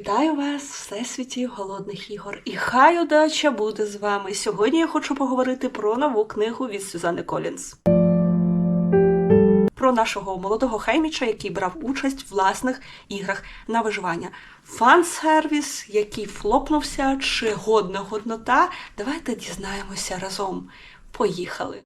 Вітаю вас всесвіті голодних ігор, і хай удача буде з вами. Сьогодні я хочу поговорити про нову книгу від Сюзанни Колінс. Про нашого молодого Хейміча, який брав участь в власних іграх на виживання. Фан-сервіс, який флопнувся, чи годна годнота. Давайте дізнаємося разом. Поїхали!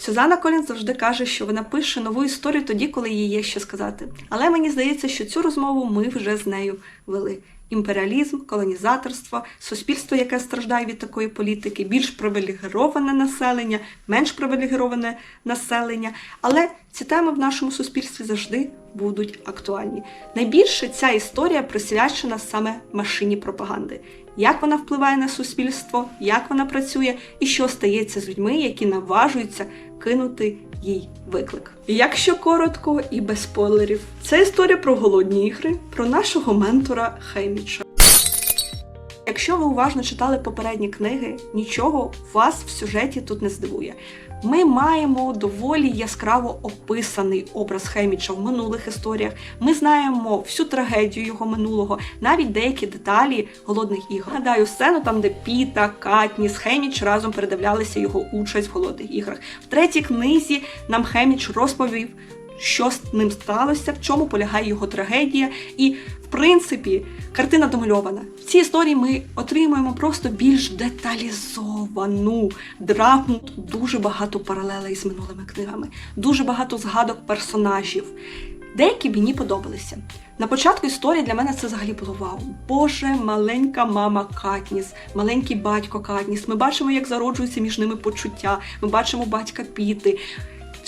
Сюзанна Колін завжди каже, що вона пише нову історію тоді, коли їй є що сказати. Але мені здається, що цю розмову ми вже з нею вели. Імперіалізм, колонізаторство, суспільство, яке страждає від такої політики, більш привілегіроване населення, менш привілегіроване населення. Але ці теми в нашому суспільстві завжди будуть актуальні. Найбільше ця історія присвячена саме машині пропаганди. Як вона впливає на суспільство, як вона працює, і що стається з людьми, які наважуються кинути їй виклик. Якщо коротко і без спойлерів, це історія про голодні ігри, про нашого ментора Хейміча. Якщо ви уважно читали попередні книги, нічого вас в сюжеті тут не здивує. Ми маємо доволі яскраво описаний образ Хеміча в минулих історіях. Ми знаємо всю трагедію його минулого, навіть деякі деталі голодних ігор. Гадаю, сцену там, де Піта, Катніс, Хеміч разом передивлялися його участь в голодних іграх. В третій книзі нам Хеміч розповів. Що з ним сталося, в чому полягає його трагедія, і принципі картина домальована. В цій історії ми отримуємо просто більш деталізовану драму. Дуже багато паралелей з минулими книгами, дуже багато згадок персонажів. Деякі мені подобалися. На початку історії для мене це взагалі було вау. Боже, маленька мама Катніс, маленький батько Катніс. Ми бачимо, як зароджуються між ними почуття. Ми бачимо батька Піти.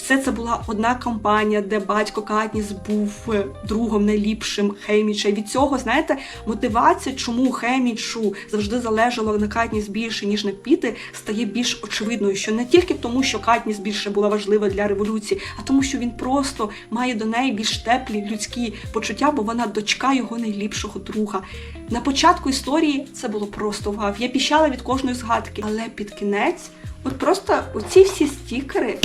Все це була одна компанія, де батько Катніс був е, другом найліпшим Хейміча. І від цього, знаєте, мотивація, чому Хеймічу завжди залежало на Катніс більше, ніж на Піти, стає більш очевидною, що не тільки тому, що Катніс більше була важлива для революції, а тому, що він просто має до неї більш теплі людські почуття, бо вона дочка його найліпшого друга. На початку історії це було просто вау. Я піщала від кожної згадки, але під кінець, от просто оці всі стікери.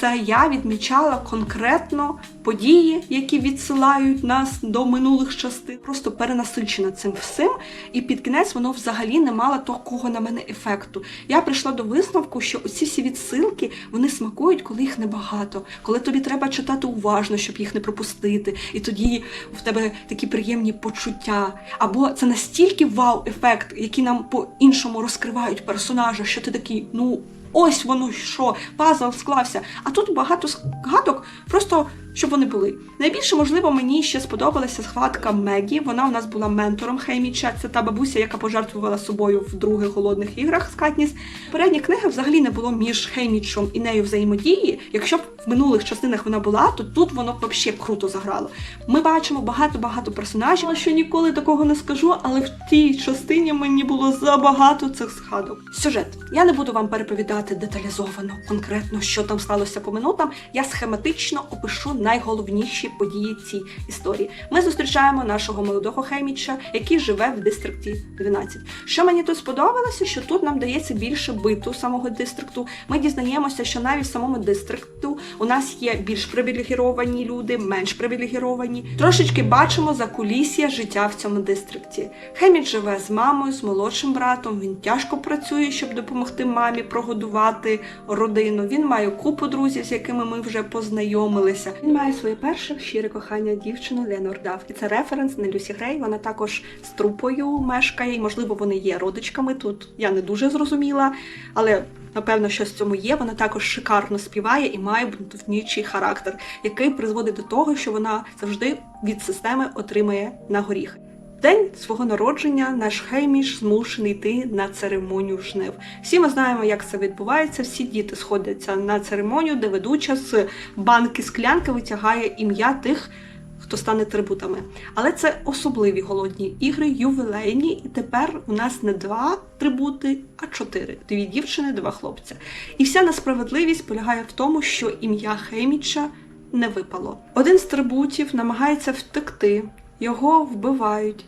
Це я відмічала конкретно події, які відсилають нас до минулих частин. Просто перенасичена цим всім, і під кінець воно взагалі не мало такого на мене ефекту. Я прийшла до висновку, що оці всі відсилки вони смакують, коли їх небагато, коли тобі треба читати уважно, щоб їх не пропустити, і тоді в тебе такі приємні почуття. Або це настільки вау-ефект, який нам по-іншому розкривають персонажа, що ти такий, ну. Ось воно що, пазл склався. А тут багато згадок, просто щоб вони були. Найбільше, можливо, мені ще сподобалася схватка Мегі. Вона у нас була ментором Хейміча. Це та бабуся, яка пожертвувала собою в других голодних іграх з Катніс. Передні книги взагалі не було між Хеймічем і нею взаємодії. Якщо б в минулих частинах вона була, то тут воно б взагалі круто заграло. Ми бачимо багато-багато персонажів, що ніколи такого не скажу, але в тій частині мені було забагато цих згадок. Сюжет. Я не буду вам переповідати деталізовано, конкретно, що там сталося по минутам. Я схематично опишу найголовніші події цій історії. Ми зустрічаємо нашого молодого Хейміча, який живе в дистрикті 12. Що мені тут сподобалося, що тут нам дається більше биту самого дистрикту. Ми дізнаємося, що навіть в самому дистрикту у нас є більш привілегіровані люди, менш привілегіровані. Трошечки бачимо за кулісся життя в цьому дистрикті. Хеміч живе з мамою, з молодшим братом. Він тяжко працює, щоб допомогти мамі прогодувати родину. Він має купу друзів, з якими ми вже познайомилися. Він має своє перше щире кохання дівчину Ленор. І це референс на Люсі Грей. Вона також з трупою мешкає, і можливо вони є родичками. Тут я не дуже зрозуміла, але. Напевно, щось в цьому є. Вона також шикарно співає і має бунтовнічий характер, який призводить до того, що вона завжди від системи отримує на горіх. День свого народження наш Хейміш змушений йти на церемонію жнив. Всі ми знаємо, як це відбувається. Всі діти сходяться на церемонію, де ведуча з банки склянки витягає ім'я тих. Хто стане трибутами. Але це особливі голодні ігри, ювілейні, і тепер у нас не два трибути, а чотири. Дві дівчини, два хлопця. І вся несправедливість полягає в тому, що ім'я Хейміча не випало. Один з трибутів намагається втекти, його вбивають.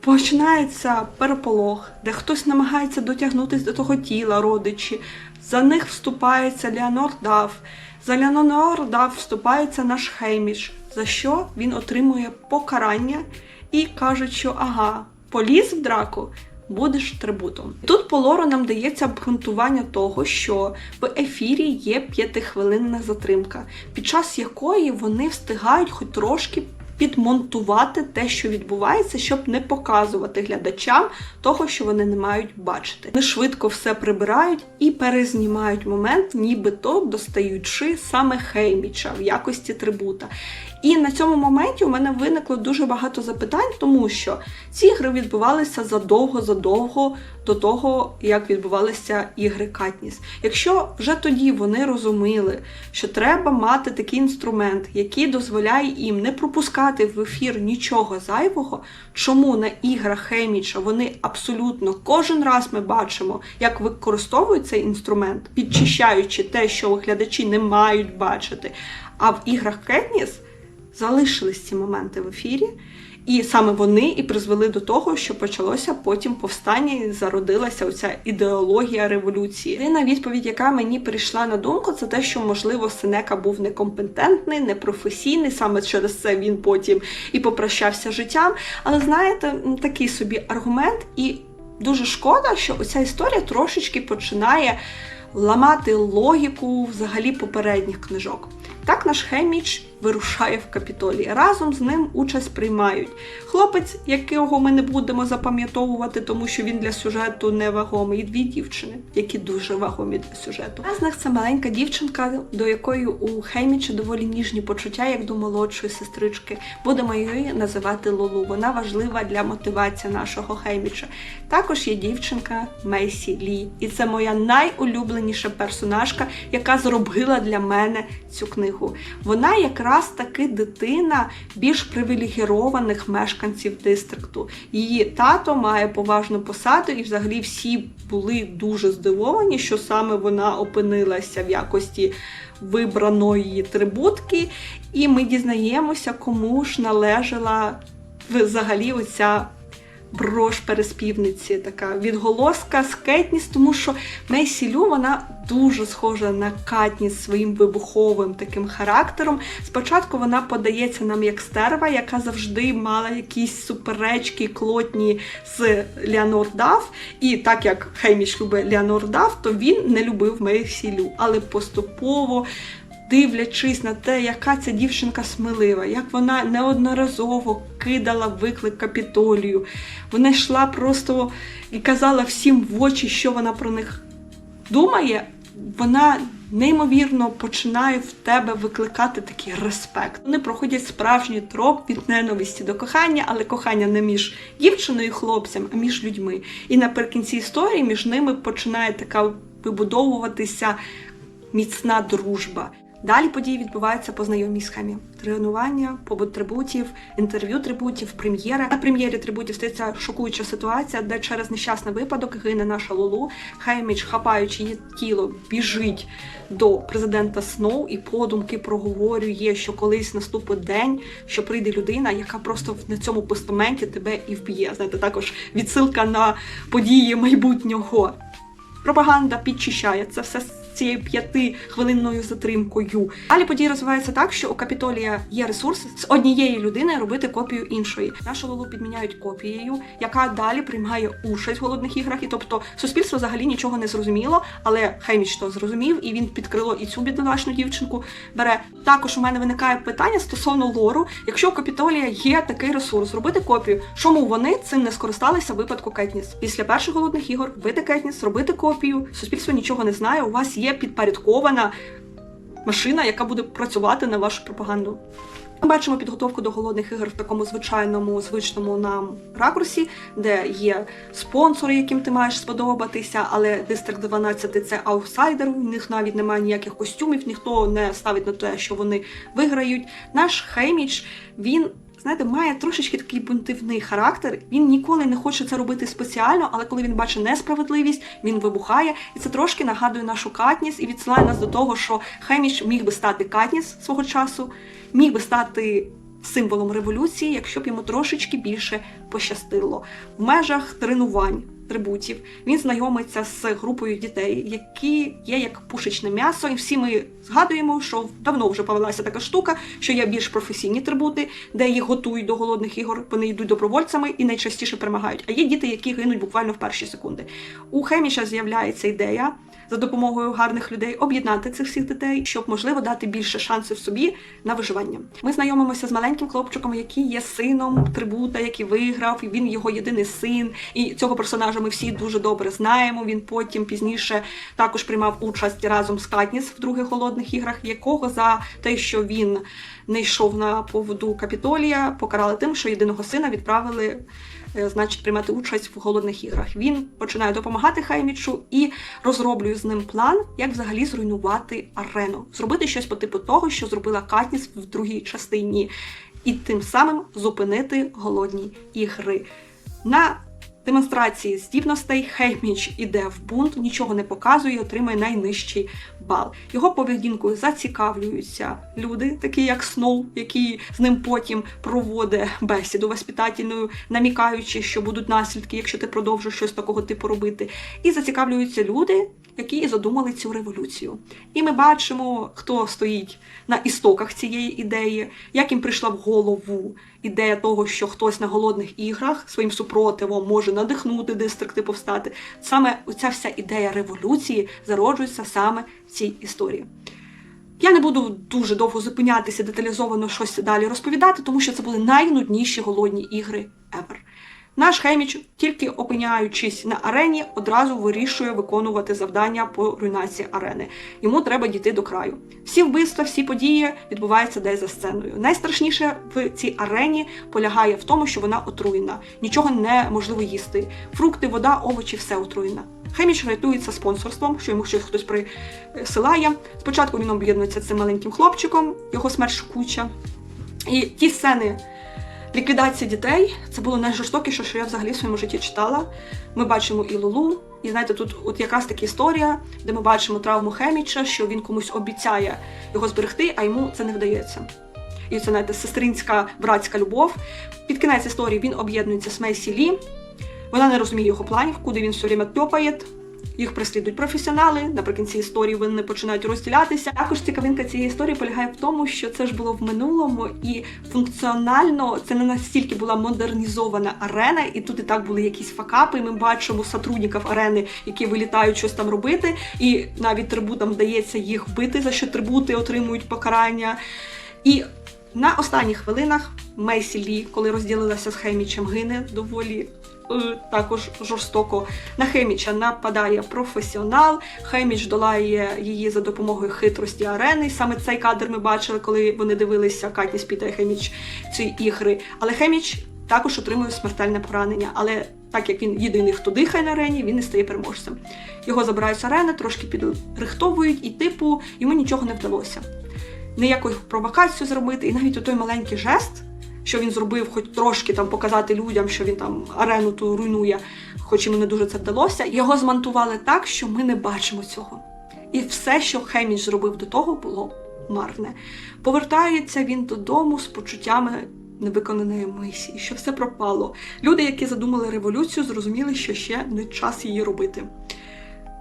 Починається переполох, де хтось намагається дотягнутися до того тіла родичі. За них вступається Леонор Дав. За Леонор Дав вступається наш Хейміш. за що він отримує покарання і кажуть, що ага, поліз в драку. Будеш трибутом. Тут по лору нам дається обґрунтування того, що в ефірі є п'ятихвилинна затримка, під час якої вони встигають хоч трошки підмонтувати те, що відбувається, щоб не показувати глядачам того, що вони не мають бачити. Вони швидко все прибирають і перезнімають момент, нібито достаючи саме Хейміча в якості трибута. І на цьому моменті у мене виникло дуже багато запитань, тому що ці ігри відбувалися задовго-задовго до того, як відбувалися ігри Катніс. Якщо вже тоді вони розуміли, що треба мати такий інструмент, який дозволяє їм не пропускати в ефір нічого зайвого, чому на іграх Хеміча вони абсолютно кожен раз ми бачимо, як використовують цей інструмент, підчищаючи те, що глядачі не мають бачити. А в іграх Катніс залишились ці моменти в ефірі, і саме вони і призвели до того, що почалося потім повстання, і зародилася оця ідеологія революції. Єдина відповідь, яка мені прийшла на думку, це те, що можливо Сенека був некомпетентний, непрофесійний. Саме через це він потім і попрощався життям. Але знаєте, такий собі аргумент, і дуже шкода, що оця історія трошечки починає ламати логіку взагалі попередніх книжок. Так наш Хеміч вирушає в капітолій. Разом з ним участь приймають хлопець, якого ми не будемо запам'ятовувати, тому що він для сюжету не вагомий, і дві дівчини, які дуже вагомі для сюжету. Одна з них це маленька дівчинка, до якої у Хеміча доволі ніжні почуття, як до молодшої сестрички. Будемо її називати Лолу. Вона важлива для мотивації нашого Хеміча. Також є дівчинка Мейсі Лі, і це моя найулюбленіша персонажка, яка зробила для мене цю книгу. Вона якраз таки дитина більш привілегірованих мешканців дистрикту. Її тато має поважну посаду, і взагалі всі були дуже здивовані, що саме вона опинилася в якості вибраної трибутки. І ми дізнаємося, кому ж належала взагалі оця брош переспівниці, така відголоска з Кетніс, тому що Мейсі Лю вона дуже схожа на Катніс своїм вибуховим таким характером. Спочатку вона подається нам як стерва, яка завжди мала якісь суперечки, клотні з Леонор Дав. І так як Хейміш любить Леонор Дав, то він не любив Мейсі Лю. Але поступово дивлячись на те, яка ця дівчинка смелива, як вона неодноразово кидала виклик капітолію. Вона йшла просто і казала всім в очі, що вона про них думає. Вона неймовірно починає в тебе викликати такий респект. Вони проходять справжній троп від ненависті до кохання, але кохання не між дівчиною і хлопцем, а між людьми. І наприкінці історії між ними починає така вибудовуватися міцна дружба. Далі події відбуваються по знайомій схемі: тренування, побут трибутів, інтерв'ю трибутів, прем'єра. На прем'єрі трибутів стається шокуюча ситуація, де через нещасний випадок гине наша Лулу. Хейміч, хапаючи її тіло, біжить до президента Сноу і подумки проговорює, що колись наступить день, що прийде людина, яка просто на цьому постаменті тебе і вб'є. Знаєте, також відсилка на події майбутнього. Пропаганда підчищає це все цією п'ятихвилинною затримкою. Далі події розвиваються так, що у Капітолія є ресурс з однієї людини робити копію іншої. Нашу лолу підміняють копією, яка далі приймає участь в голодних іграх. І тобто суспільство взагалі нічого не зрозуміло, але Хейміч то зрозумів, і він під крило і цю бідолашну дівчинку бере. Також у мене виникає питання стосовно лору. Якщо у Капітолія є такий ресурс, зробити копію, чому вони цим не скористалися в випадку Кетніс? Після перших голодних ігор вбити Кетніс, зробити копію. Суспільство нічого не знає. У вас є підпорядкована машина, яка буде працювати на вашу пропаганду. Ми бачимо підготовку до голодних ігор в такому звичайному, звичному нам ракурсі, де є спонсори, яким ти маєш сподобатися, але Дистрикт 12 це аутсайдер, у них навіть немає ніяких костюмів, ніхто не ставить на те, що вони виграють. Наш Хейміч, він. Знаєте, має трошечки такий бунтивний характер. Він ніколи не хоче це робити спеціально, але коли він бачить несправедливість, він вибухає. І це трошки нагадує нашу Катніс і відсилає нас до того, що Хеміч міг би стати Катніс свого часу, міг би стати символом революції, якщо б йому трошечки більше пощастило. В межах тренувань трибутів він знайомиться з групою дітей, які є як пушечне м'ясо, і всі ми згадуємо, що давно вже повелася така штука, що є більш професійні трибути, де їх готують до голодних ігор, вони йдуть добровольцями і найчастіше перемагають. А є діти, які гинуть буквально в перші секунди. У Хеміша з'являється ідея за допомогою гарних людей об'єднати цих всіх дітей, щоб можливо дати більше шансів собі на виживання. Ми знайомимося з маленьким хлопчиком, який є сином трибута, який виграв, і він його єдиний син. І цього персонажа ми всі дуже добре знаємо. Він потім пізніше також приймав участь разом з Катніс в других голодних іграх, якого за те, що він не йшов на поводу Капітолія, покарали тим, що єдиного сина відправили. Е, Значить, приймати участь в голодних іграх. Він починає допомагати Хаймічу і розроблює з ним план, як взагалі зруйнувати арену, зробити щось по типу того, що зробила Катніс в другій частині, і тим самим зупинити голодні ігри. На демонстрації здібностей Хейміч іде в бунт, нічого не показує, отримує найнижчий бал. Його поведінкою зацікавлюються люди, такі як Сноу, який з ним потім проводить бесіду воспитательною, намікаючи, що будуть наслідки, якщо ти продовжиш щось такого типу робити. І зацікавлюються люди, які і задумали цю революцію. І ми бачимо, хто стоїть на істоках цієї ідеї, як їм прийшла в голову ідея того, що хтось на голодних іграх своїм супротивом може надихнути дистрикти повстати. Саме оця вся ідея революції зароджується саме в цій історії. Я не буду дуже довго зупинятися, деталізовано щось далі розповідати, тому що це були найнудніші голодні ігри ever. Наш Хеміч, тільки опиняючись на арені, одразу вирішує виконувати завдання по руйнації арени. Йому треба дійти до краю. Всі вбивства, всі події відбуваються десь за сценою. Найстрашніше в цій арені полягає в тому, що вона отруєна. Нічого неможливо їсти. Фрукти, вода, овочі, все отруєна. Хеміч рятується спонсорством, що йому щось хтось присилає. Спочатку він об'єднується цим маленьким хлопчиком, його смерть шокуча. І ті сцени ліквідації дітей це було найжорстокіше, що я взагалі в своєму житті читала. Ми бачимо і Лулу, і знаєте, тут от якраз така історія, де ми бачимо травму Хеміча, що він комусь обіцяє його зберегти, а йому це не вдається. І це знаєте, сестринська братська любов. Під кінець історії він об'єднується з Мейсі Лі. Вона не розуміє його планів, куди він все время тьопає. Їх переслідують професіонали. Наприкінці історії вони починають розділятися. Також цікавинка цієї історії полягає в тому, що це ж було в минулому, і функціонально це не настільки була модернізована арена, і тут і так були якісь факапи. Ми бачимо сотрудників арени, які вилітають щось там робити, і навіть трибутам вдається їх вбити, за що трибути отримують покарання. І на останніх хвилинах Мейсі Лі, коли розділилася з Хемічем, гине доволі також жорстоко. На Хеміча нападає професіонал. Хеміч долає її за допомогою хитрості арени. Саме цей кадр ми бачили, коли вони дивилися Катні Спіта і Хеміч ці ігри. Але Хеміч також отримує смертельне поранення. Але так як він єдиний, хто дихає на арені, він не стає переможцем. Його забирають з арени, трошки підрихтовують, і типу йому нічого не вдалося ніяку провокацію зробити, і навіть той маленький жест, що він зробив, хоч трошки там показати людям, що він там арену ту руйнує, хоч йому не дуже це вдалося, його змонтували так, що ми не бачимо цього. І все, що Хеміч зробив до того, було марне. Повертається він додому з почуттями невиконаної мисії, що все пропало. Люди, які задумали революцію, зрозуміли, що ще не час її робити.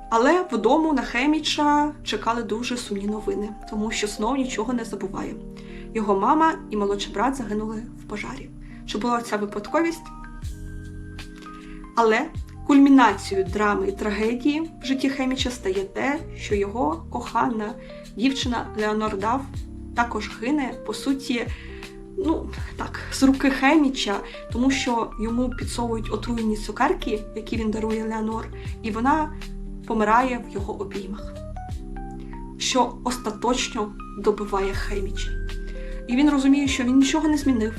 Але вдому на Хеміча чекали дуже сумні новини, тому що Сноу нічого не забуває. Його мама і молодший брат загинули в пожарі. Чи була ця випадковість? Але кульмінацією драми і трагедії в житті Хеміча стає те, що його кохана дівчина Леонор Дав також гине, по суті, ну так, з руки Хеміча, тому що йому підсовують отруєні цукерки, які він дарує Леонор, і вона помирає в його обіймах, що остаточно добиває Хеміча. І він розуміє, що він нічого не змінив.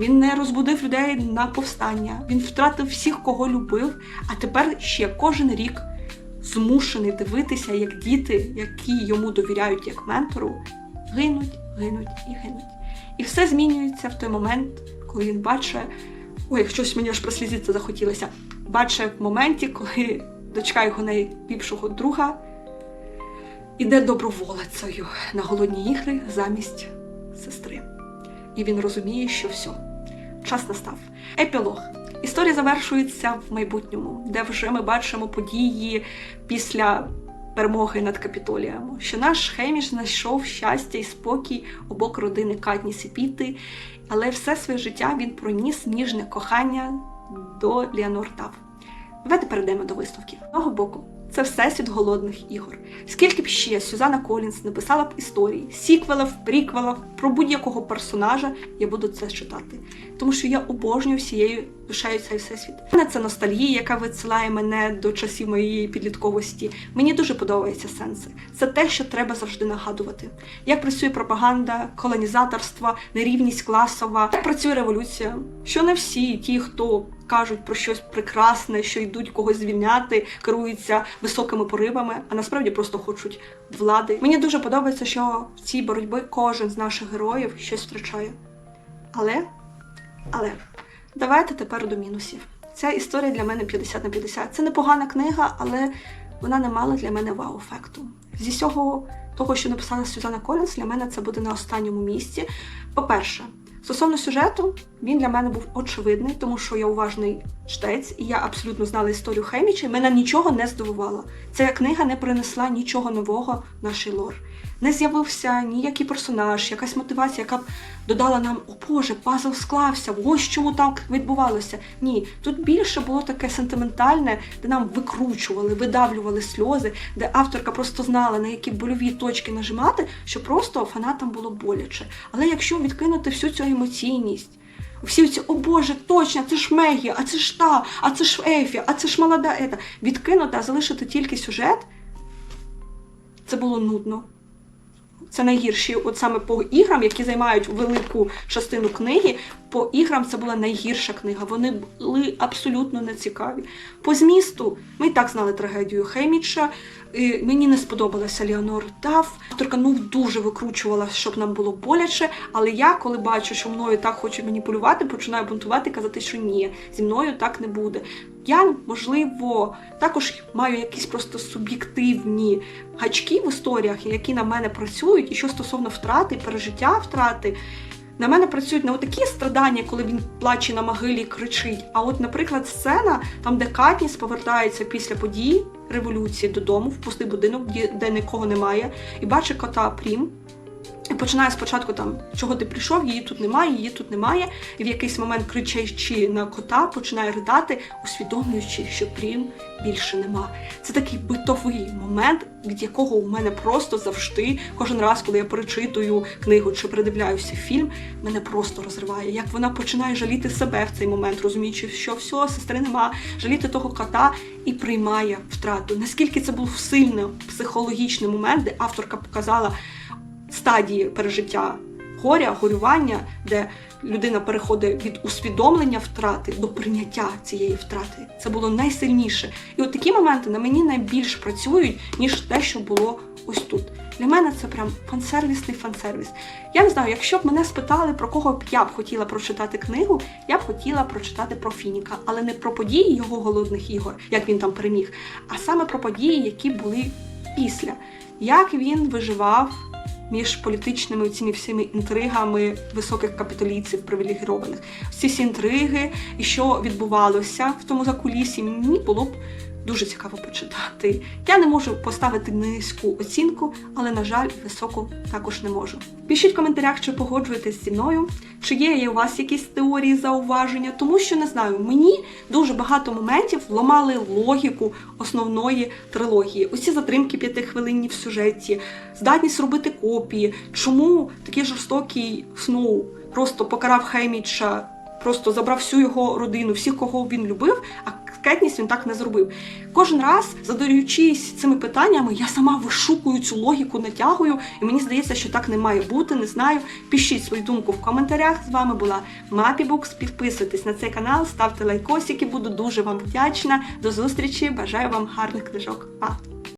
Він не розбудив людей на повстання, він втратив всіх, кого любив, а тепер ще кожен рік змушений дивитися, як діти, які йому довіряють як ментору, гинуть, гинуть і гинуть. І все змінюється в той момент, коли він бачить, ой, щось мені аж прослізитися захотілося, бачить в моменті, коли дочка його найліпшого друга іде доброволицею на голодні ігри замість сестри. і він розуміє, що все, час настав. Епілог. Історія завершується в майбутньому, де вже ми бачимо події після перемоги над Капітолієм, що наш Хеміш знайшов щастя і спокій обок родини Катніс і Піти, але все своє життя він проніс ніжне кохання до Леонор Тав. Давайте перейдемо до виставки. З одного боку, це всесвіт голодних ігор. Скільки б ще Сюзанна Колінс написала б історії, сіквелів, приквелів про будь-якого персонажа, я буду це читати. Тому що я обожнюю всією душею цей всесвіт. Мене це ностальгія, яка висилає мене до часів моєї підлітковості. Мені дуже подобаються сенси. Це те, що треба завжди нагадувати. Як працює пропаганда, колонізаторство, нерівність класова, як працює революція. Що не всі, ті, хто кажуть про щось прекрасне, що йдуть когось звільняти, керуються високими поривами, а насправді просто хочуть влади. Мені дуже подобається, що в цій боротьбі кожен з наших героїв щось втрачає. Але, але давайте тепер до мінусів. Ця історія для мене 50 на 50. Це непогана книга, але вона не мала для мене вау-ефекту. Зі всього того, що написала Сюзанна Колінс, для мене це буде на останньому місці. По-перше, стосовно сюжету, він для мене був очевидний, тому що я уважний чтець, і я абсолютно знала історію Хеміча, і мене нічого не здивувало. Ця книга не принесла нічого нового в наш лор. Не з'явився ніякий персонаж, якась мотивація, яка б додала нам, о Боже, пазл склався, ось чому так відбувалося. Ні, тут більше було таке сентиментальне, де нам викручували, видавлювали сльози, де авторка просто знала, на які больові точки нажимати, що просто фанатам було боляче. Але якщо відкинути всю цю емоційність, всі ці, о Боже, точно, це ж Мегі, а це ж та, а це ж Ефі, а це ж молода ета. Відкинути, а залишити тільки сюжет, це було нудно. Це найгірші, от саме по іграм, які займають велику частину книги. По іграм це була найгірша книга. Вони були абсолютно нецікаві. По змісту ми і так знали трагедію Хейміча. І Мені не сподобалася Леонор Таф. Авторка ну дуже викручувала, щоб нам було боляче. Але я, коли бачу, що мною так хочуть маніпулювати, починаю бунтувати і казати, що ні, зі мною так не буде. Я, можливо, також маю якісь просто суб'єктивні гачки в історіях, які на мене працюють, і що стосовно втрати, пережиття втрати. На мене працюють не такі страдання, коли він плаче на могилі і кричить. А от, наприклад, сцена, там, де Катніс повертається після подій революції додому, в пустий будинок, де нікого немає, і бачить кота Прім. І починає спочатку там, чого ти прийшов, її тут немає, її тут немає. І в якийсь момент, кричачи на кота, починає ридати, усвідомлюючи, що Прім більше нема. Це такий битовий момент, від якого у мене просто завжди, кожен раз, коли я перечитую книгу чи передивляюся фільм, мене просто розриває. Як вона починає жаліти себе в цей момент, розуміючи, що все, сестри нема, жаліти того кота і приймає втрату. Наскільки це був сильний психологічний момент, де авторка показала стадії пережиття горя, горювання, де людина переходить від усвідомлення втрати до прийняття цієї втрати. Це було найсильніше. І от такі моменти на мені найбільш працюють, ніж те, що було ось тут. Для мене це прям фансервісний фансервіс. Я не знаю, якщо б мене спитали, про кого б я б хотіла прочитати книгу, я б хотіла прочитати про Фініка, але не про події його голодних ігор, як він там переміг, а саме про події, які були після, як він виживав між політичними цими всіми інтригами високих капіталійців привілегірованих. Ці всі інтриги і що відбувалося в тому закулісі, мені було б дуже цікаво почитати. Я не можу поставити низьку оцінку, але, на жаль, високу також не можу. Пишіть в коментарях, чи погоджуєтесь зі мною, чи є у вас якісь теорії зауваження, тому що не знаю, мені дуже багато моментів ламали логіку основної трилогії. Усі затримки п'ятихвилинні в сюжеті, здатність робити копії, чому такий жорстокий Сноу просто покарав Хейміча, просто забрав всю його родину, всіх, кого він любив. а Кетніс він так не зробив. Кожен раз, задаючись цими питаннями, я сама вишукую цю логіку, натягую, і мені здається, що так не має бути. Не знаю. Пишіть свою думку в коментарях. З вами була Мапібукс. Підписуйтесь на цей канал, ставте лайкосики, буду дуже вам вдячна. До зустрічі! Бажаю вам гарних книжок. Па!